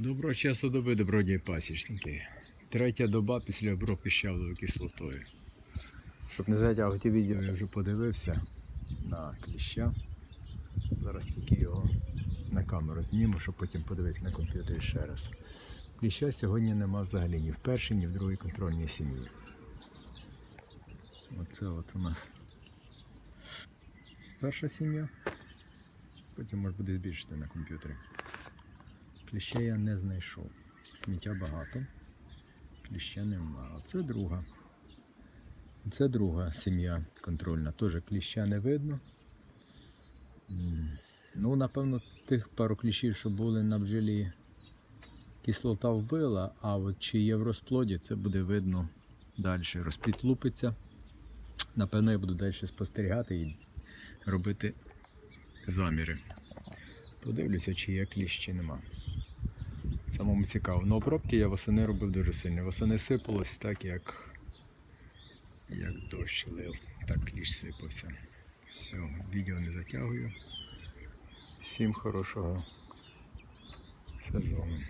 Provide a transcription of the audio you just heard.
Доброго часу доби, добродії пасічники. Третя доба після обробки щавловою кислотою. Щоб не затягувати відео, я вже подивився на кліща. Зараз тільки його на камеру зніму, щоб потім подивитися на комп'ютері ще раз. Кліща сьогодні нема взагалі ні в першій, ні в другій контрольній сім'ї. Оце от у нас перша сім'я. Потім може буде збільшити на комп'ютері. Кліща я не знайшов. Сміття багато. Кліща нема. А це друга. Це друга сім'я контрольна. Теж кліща не видно. Ну, напевно, тих пару кліщів, що були на бджолі, кислота вбила, а от чи є в розплоді, це буде видно далі. Розплід лупиться. Напевно, я буду далі спостерігати і робити заміри. Подивлюся, чи є кліщ, чи нема. Самому цікаво. Ну обробки я восени робив дуже сильно. Восени сипалось так, як, як дощ лив. Так кліщ сипався. Все, відео не затягую. Всім хорошого сезону.